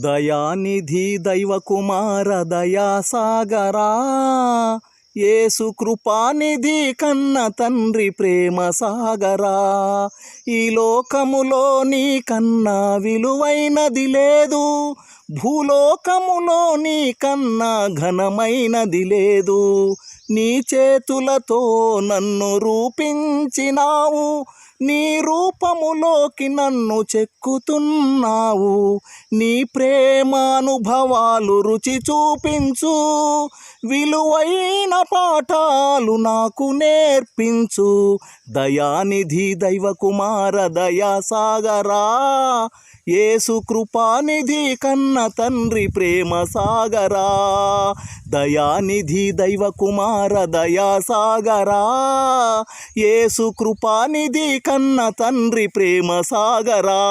దయానిధి దైవకుమార దయాసాగరా ఏసు కృపానిధి కన్న తండ్రి ప్రేమ సాగరా. ఈ లోకములో నీ కన్నా విలువైనది లేదు భూలోకములో నీ కన్నా ఘనమైనది లేదు. నీ చేతులతో నన్ను రూపించినావు నీ రూపములోకి నన్ను చెక్కుతున్నావు. నీ ప్రేమానుభవాలు రుచి చూపించు విలువైన పాఠాలు నాకు నేర్పించు. దయానిధి దైవకుమార దయాసాగరా యేసు కృపానిధి కన్న తండ్రి ప్రేమ సాగరా. దయానిధి దైవ కుమార దయాసాగరా ఏసు కృపానిధి కన్న తండ్రి ప్రేమ సాగరా